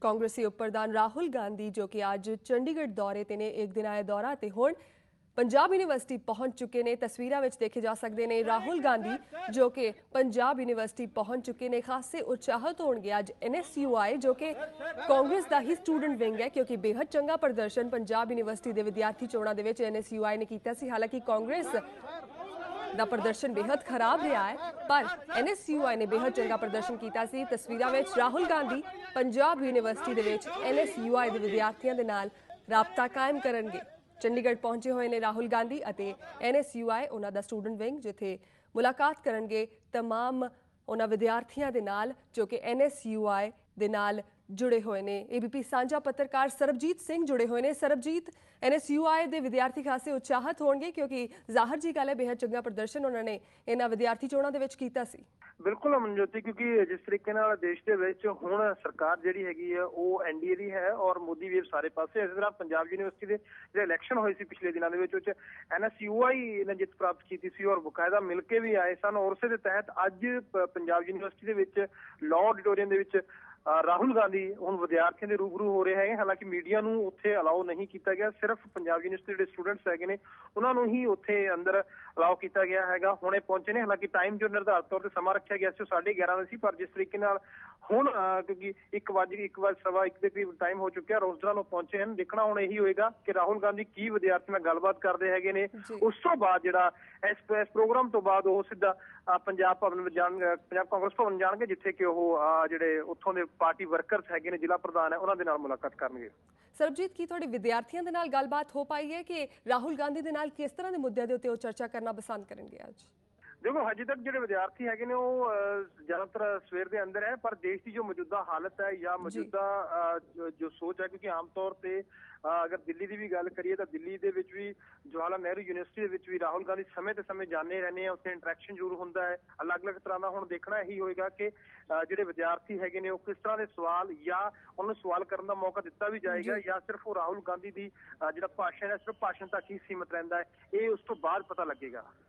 ਕਾਂਗਰਸੀ ਉਪ ਪ੍ਰਧਾਨ ਰਾਹੁਲ ਗਾਂਧੀ, ਜੋ ਕਿ ਅੱਜ ਚੰਡੀਗੜ੍ਹ ਦੌਰੇ ਤੇ ਨੇ, ਇੱਕ ਦਿਨ ਦੌਰਾ ਤੇ ਹੁਣ ਪੰਜਾਬ ਯੂਨੀਵਰਸਿਟੀ ਪਹੁੰਚ ਚੁੱਕੇ ਨੇ। ਤਸਵੀਰਾਂ ਵਿੱਚ ਦੇਖੇ ਜਾ ਸਕਦੇ ਨੇ ਰਾਹੁਲ ਗਾਂਧੀ, ਜੋ ਕਿ ਪੰਜਾਬ ਯੂਨੀਵਰਸਿਟੀ ਪਹੁੰਚ ਚੁੱਕੇ ਨੇ। ਖਾਸੇ ਉਤਸ਼ਾਹਿਤ ਹੋਣਗੇ ਅੱਜ ਐਨਐਸਯੂਆਈ ਜੋ ਕਿ ਕਾਂਗਰਸ ਦਾ ਹੀ ਸਟੂਡੈਂਟ ਵਿੰਗ ਹੈ, ਕਿਉਂਕਿ ਬੇਹੱਦ ਚੰਗਾ ਪ੍ਰਦਰਸ਼ਨ ਪੰਜਾਬ ਯੂਨੀਵਰਸਿਟੀ ਦੇ ਵਿਦਿਆਰਥੀ ਚੋਣਾਂ ਦੇ ਵਿੱਚ ਐਨਐਸਯੂਆਈ ਨੇ ਕੀਤਾ ਸੀ। ਹਾਲਾਂਕਿ ਕਾਂਗਰਸ ਦਾ ਪ੍ਰਦਰਸ਼ਨ ਬੇਹੱਦ ਖਰਾਬ ਰਿਹਾ ਹੈ, ਪਰ ਐਨਐਸਯੂਆਈ ਨੇ ਬੇਹੱਦ ਚੰਗਾ ਪ੍ਰਦਰਸ਼ਨ ਕੀਤਾ ਸੀ। ਤਸਵੀਰਾਂ ਵਿੱਚ ਰਾਹੁਲ ਗਾਂਧੀ ਪੰਜਾਬ ਯੂਨੀਵਰਸਿਟੀ ਦੇ ਵਿੱਚ ਐਨਐਸਯੂਆਈ ਦੇ ਵਿਦਿਆਰਥੀਆਂ ਦੇ ਨਾਲ ਰਾਬਤਾ ਕਾਇਮ ਕਰਨਗੇ। ਚੰਡੀਗੜ੍ਹ ਪਹੁੰਚੇ ਹੋਏ ਨੇ ਰਾਹੁਲ ਗਾਂਧੀ ਅਤੇ ਐਨਐਸਯੂਆਈ ਉਹਨਾਂ ਦਾ ਸਟੂਡੈਂਟ ਵਿੰਗ, ਜਿੱਥੇ ਮੁਲਾਕਾਤ ਕਰਨਗੇ ਤਮਾਮ ਉਹਨਾਂ ਵਿਦਿਆਰਥੀਆਂ ਦੇ ਨਾਲ, ਜੋ ਕਿ ਐਨਐਸਯੂਆਈ ਦੇ ਨਾਲ ਜੁੜੇ ਹੋਏ ਨੇ। ਏਬੀਪੀ ਸਾਂਝਾ ਪੱਤਰਕਾਰ ਸਰਬਜੀਤ ਸਿੰਘ ਜੁੜੇ ਹੋਏ ਨੇ। ਸਰਬਜੀਤ ਐਨਐਸਯੂਆਈ ਦੇ ਵਿਦਿਆਰਥੀ ਖਾਸੇ ਉਤਸ਼ਾਹਿਤ ਹੋਣਗੇ ਕਿਉਂਕਿ ਜ਼ਾਹਰ ਜੀ ਗੱਲ ਹੈ ਬੇहद ਚੰਗਾ ਪ੍ਰਦਰਸ਼ਨ ਉਹਨਾਂ ਨੇ ਇਹਨਾਂ ਵਿਦਿਆਰਥੀ ਚੋਣਾਂ ਦੇ ਵਿੱਚ ਕੀਤਾ ਸੀ। ਬਿਲਕੁਲ ਅਮਨਜੋਤੀ, ਕਿਉਂਕਿ ਜਿਸ ਤਰੀਕੇ ਨਾਲ ਦੇਸ਼ ਦੇ ਵਿੱਚ ਹੁਣ ਸਰਕਾਰ ਜਿਹੜੀ ਹੈਗੀ ਹੈ, ਉਹ ਐਨਡੀਏ ਦੀ ਹੈ ਔਰ ਮੋਦੀ ਵੇਵ ਸਾਰੇ ਪਾਸੇ ਇਸ ਤਰ੍ਹਾਂ ਪੰਜਾਬ ਯੂਨੀਵਰਸਿਟੀ ਦੇ ਜਿਹੜੇ ਇਲੈਕਸ਼ਨ ਹੋਏ ਸੀ ਪਿਛਲੇ ਦਿਨਾਂ ਦੇ ਵਿੱਚ, ਉਹ ਚ ਐਨਐਸਯੂਆਈ ਨੇ ਜਿੱਤ ਪ੍ਰਾਪਤ ਕੀਤੀ ਸੀ ਔਰ ਬਕਾਇਦਾ ਮਿਲ ਕੇ ਵੀ ਆਏ ਸਨ। ਔਰ ਉਸੇ ਦੇ ਤਹਿਤ ਅੱਜ ਪੰਜਾਬ ਯੂਨੀਵਰਸਿਟੀ ਦੇ ਵਿੱਚ ਲਾਅ ਆਡੀਟੋਰੀਅਮ ਦੇ ਵਿੱਚ ਰਾਹੁਲ ਗਾਂਧੀ ਹੁਣ ਵਿਦਿਆਰਥੀਆਂ ਦੇ ਰੂਬਰੂ ਹੋ ਰਹੇ ਹੈਗੇ, ਹਾਲਾਂਕਿ ਮੀਡੀਆ ਨੂੰ ਉੱਥੇ ਅਲਾਉ ਨਹੀਂ ਕੀਤਾ ਗਿਆ, ਸਿਰਫ ਪੰਜਾਬ ਯੂਨੀਵਰਸਿਟੀ ਦੇ ਸਟੂਡੈਂਟਸ ਹੈਗੇ ਨੇ, ਉਹਨਾਂ ਨੂੰ ਹੀ ਉੱਥੇ ਅੰਦਰ ਅਲਾਉ ਕੀਤਾ ਗਿਆ ਹੈਗਾ, ਹੁਣੇ ਪਹੁੰਚੇ ਨੇ, ਹਾਲਾਂਕਿ ਟਾਈਮ ਜੋ ਨਿਰਧਾਰਤ ਤੌਰ ਤੇ ਸਮਾਂ ਰੱਖਿਆ ਗਿਆ ਸੀ, ਉਹ 11:30 ਦਾ ਸੀ, ਪਰ ਜਿਸ ਤਰੀਕੇ ਨਾਲ ਹੁਣ ਕਿਉਂਕਿ 1 ਵਜੇ 1 ਵਜੇ ਸਵਾ 1 ਦੇ ਕਰੀਬ ਟਾਈਮ ਹੋ ਚੁੱਕਿਆ ਰੋਜ਼ਦਰਾਂ ਨੂੰ ਪਹੁੰਚੇ ਹਨ। ਦੇਖਣਾ ਹੁਣ ਇਹੀ ਹੋਏਗਾ ਕਿ ਰਾਹੁਲ ਗਾਂਧੀ ਕੀ ਵਿਦਿਆਰਥੀ ਨਾਲ ਗੱਲਬਾਤ ਕਰਦੇ ਹੈਗੇ ਨੇ। ਉਸ ਤੋਂ ਬਾਅਦ ਜਿਹੜਾ ਇਸ ਪ੍ਰੋਗਰਾਮ ਤੋਂ ਬਾਅਦ ਉਹ ਸਿੱਧਾ ਪੰਜਾਬ ਭਵਨ ਵਿੱਚ ਜਾਣ ਪੰਜਾਬ ਕਾਂਗਰਸ ਭਵਨ ਜਾਣਗੇ ਜਿੱਥੇ ਕਿ ਉਹ ਜਿਹੜੇ ਉੱਥੋਂ ਦੇ ਪਾਰਟੀ ਵਰਕਰਸ ਹੈਗੇ ਨੇ ਜ਼ਿਲ੍ਹਾ ਪ੍ਰਧਾਨ ਹੈ ਉਹਨਾਂ ਦੇ ਨਾਲ ਮੁਲਾਕਾਤ ਕਰਨਗੇ। ਸਰਬਜੀਤ ਕੀ ਤੁਹਾਡੇ ਵਿਦਿਆਰਥੀਆਂ ਦੇ ਨਾਲ ਗੱਲਬਾਤ ਹੋ ਪਾਈ ਹੈ ਕਿ ਰਾਹੁਲ ਗਾਂਧੀ ਦੇ ਨਾਲ ਕਿਸ ਤਰ੍ਹਾਂ ਦੇ ਮੁੱਦਿਆਂ ਦੇ ਉੱਤੇ ਉਹ ਚਰਚਾ ਕਰਨਾ ਪਸੰਦ ਕਰਨਗੇ ਅੱਜ? ਦੇਖੋ ਹਜੇ ਤੱਕ ਜਿਹੜੇ ਵਿਦਿਆਰਥੀ ਹੈਗੇ ਨੇ ਉਹ ਜ਼ਿਆਦਾਤਰ ਸਵੇਰ ਦੇ ਅੰਦਰ ਹੈ ਪਰ ਦੇਸ਼ ਦੀ ਜੋ ਮੌਜੂਦਾ ਹਾਲਤ ਹੈ ਜਾਂ ਮੌਜੂਦਾ ਜੋ- ਸੋਚ ਹੈ ਕਿਉਂਕਿ ਆਮ ਤੌਰ ਤੇ ਅਗਰ ਦਿੱਲੀ ਦੀ ਵੀ ਗੱਲ ਕਰੀਏ ਤਾਂ ਦਿੱਲੀ ਦੇ ਵਿੱਚ ਵੀ ਜਵਾਹਰ ਨਹਿਰੂ ਯੂਨੀਵਰਸਿਟੀ ਦੇ ਵਿੱਚ ਵੀ ਰਾਹੁਲ ਗਾਂਧੀ ਸਮੇਂ ਤੇ ਸਮੇਂ ਜਾਂਦੇ ਰਹਿੰਦੇ ਆ ਉੱਥੇ ਇੰਟਰੈਕਸ਼ਨ ਜ਼ਰੂਰ ਹੁੰਦਾ ਹੈ। ਅਲੱਗ-ਅਲੱਗ ਤਰ੍ਹਾਂ ਦਾ ਹੁਣ ਦੇਖਣਾ ਇਹੀ ਹੋਏਗਾ ਕਿ ਜਿਹੜੇ ਵਿਦਿਆਰਥੀ ਹੈਗੇ ਨੇ ਉਹ ਕਿਸ ਤਰ੍ਹਾਂ ਦੇ ਸਵਾਲ ਜਾਂ ਉਹਨਾਂ ਸਵਾਲ ਕਰਨ ਦਾ ਮੌਕਾ ਦਿੱਤਾ ਵੀ ਜਾਏਗਾ ਜੀ। ਸਿਰਫ ਉਹ ਰਾਹੁਲ ਗਾਂਧੀ ਦੀ ਜਿਹੜਾ ਭਾਸ਼ਣ ਹੈ ਸਿਰਫ ਭਾਸ਼ਣ ਤੱਕ ਹੀ ਸੀਮਤ ਰਹਿੰਦਾ ਹੈ। ਇਹ ਉਸ ਤੋਂ ਬਾਅਦ ਪਤਾ ਲੱਗੇਗਾ।